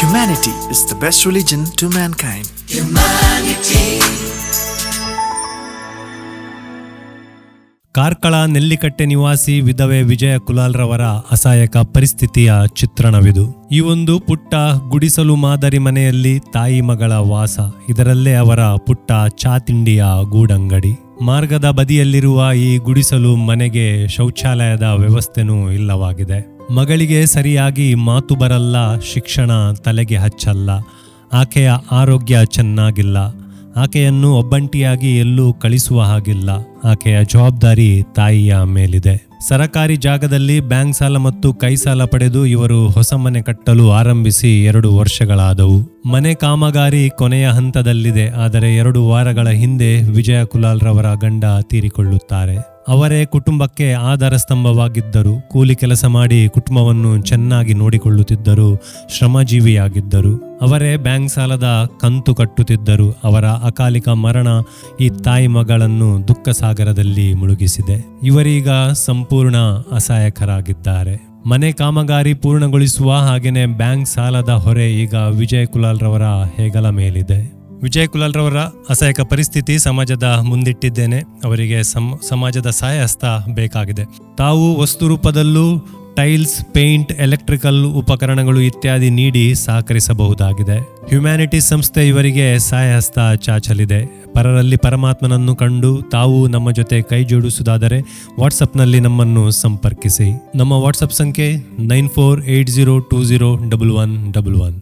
is the best religion to mankind. Karkala Nellikatte ನಿವಾಸಿ ವಿಧವೆ ವಿಜಯ ಕುಲಾಲ್ರವರ ಅಸಹಾಯಕ ಪರಿಸ್ಥಿತಿಯ ಚಿತ್ರಣವಿದು. ಈ ಒಂದು ಪುಟ್ಟ ಗುಡಿಸಲು ಮಾದರಿ ಮನೆಯಲ್ಲಿ ತಾಯಿ ಮಗಳ ವಾಸ. ಇದರಲ್ಲೇ ಅವರ ಪುಟ್ಟ ಚಾತಿಂಡಿಯ ಗೂಡಂಗಡಿ. ಮಾರ್ಗದ ಬದಿಯಲ್ಲಿರುವ ಈ ಗುಡಿಸಲು ಮನೆಗೆ ಶೌಚಾಲಯದ ವ್ಯವಸ್ಥೆನೂ ಇಲ್ಲವಾಗಿದೆ. ಮಗಳಿಗೆ ಸರಿಯಾಗಿ ಮಾತು ಬರಲ್ಲ, ಶಿಕ್ಷಣ ತಲೆಗೆ ಹಚ್ಚಲ್ಲ, ಆಕೆಯ ಆರೋಗ್ಯ ಚೆನ್ನಾಗಿಲ್ಲ, ಆಕೆಯನ್ನು ಒಬ್ಬಂಟಿಯಾಗಿ ಎಲ್ಲೂ ಕಳಿಸುವ ಹಾಗಿಲ್ಲ, ಆಕೆಯ ಜವಾಬ್ದಾರಿ ತಾಯಿಯ ಮೇಲಿದೆ. ಸರಕಾರಿ ಜಾಗದಲ್ಲಿ ಬ್ಯಾಂಕ್ ಸಾಲ ಮತ್ತು ಕೈ ಸಾಲ ಪಡೆದು ಇವರು ಹೊಸ ಮನೆ ಕಟ್ಟಲು ಆರಂಭಿಸಿ ಎರಡು ವರ್ಷಗಳಾದವು. ಮನೆ ಕಾಮಗಾರಿ ಕೊನೆಯ ಹಂತದಲ್ಲಿದೆ, ಆದರೆ ಎರಡು ವಾರಗಳ ಹಿಂದೆ ವಿಜಯ ಕುಲಾಲ್ರವರ ಗಂಡ ತೀರಿಕೊಳ್ಳುತ್ತಾರೆ. ಅವರೇ ಕುಟುಂಬಕ್ಕೆ ಆಧಾರ ಸ್ತಂಭವಾಗಿದ್ದರು. ಕೂಲಿ ಕೆಲಸ ಮಾಡಿ ಕುಟುಂಬವನ್ನು ಚೆನ್ನಾಗಿ ನೋಡಿಕೊಳ್ಳುತ್ತಿದ್ದರು. ಶ್ರಮಜೀವಿಯಾಗಿದ್ದರು. ಅವರೇ ಬ್ಯಾಂಕ್ ಸಾಲದ ಕಂತು ಕಟ್ಟುತ್ತಿದ್ದರು. ಅವರ ಅಕಾಲಿಕ ಮರಣ ಈ ತಾಯಿ ಮಗಳನ್ನು ದುಃಖ ಸಾಗರದಲ್ಲಿ ಮುಳುಗಿಸಿದೆ. ಇವರೀಗ ಸಂಪೂರ್ಣ ಅಸಹಾಯಕರಾಗಿದ್ದಾರೆ. ಮನೆ ಕಾಮಗಾರಿ ಪೂರ್ಣಗೊಳಿಸುವ ಹಾಗೆಯೇ ಬ್ಯಾಂಕ್ ಸಾಲದ ಹೊರೆ ಈಗ ವಿಜಯ್ ಕುಲಾಲ್ರವರ ಹೆಗಲ ಮೇಲಿದೆ. ವಿಜಯ್ ಕುಲಾಲ್ರವರ ಅಸಹಾಯಕ ಪರಿಸ್ಥಿತಿ ಸಮಾಜದ ಮುಂದಿಟ್ಟಿದ್ದೇನೆ. ಅವರಿಗೆ ಸಮ್, ಸಮಾಜದ ಸಹಾಯ ಹಸ್ತ ಬೇಕಾಗಿದೆ. ತಾವು ವಸ್ತು ರೂಪದಲ್ಲೂ ಟೈಲ್ಸ್ ಪೇಂಟ್ ಎಲೆಕ್ಟ್ರಿಕಲ್ ಉಪಕರಣಗಳು ಇತ್ಯಾದಿ ನೀಡಿ ಸಹಕರಿಸಬಹುದಾಗಿದೆ. ಹ್ಯುಮ್ಯಾನಿಟೀಸ್ ಸಂಸ್ಥೆ ಇವರಿಗೆ ಸಹಾಯ ಹಸ್ತ ಚಾಚಲಿದೆ. ಪರರಲ್ಲಿ ಪರಮಾತ್ಮನನ್ನು ಕಂಡು ತಾವು ನಮ್ಮ ಜೊತೆ ಕೈ ಜೋಡಿಸುವುದಾದರೆ ವಾಟ್ಸಪ್ನಲ್ಲಿ ನಮ್ಮನ್ನು ಸಂಪರ್ಕಿಸಿ. ನಮ್ಮ ವಾಟ್ಸಪ್ ಸಂಖ್ಯೆ nine four eight zero two zero double one double one.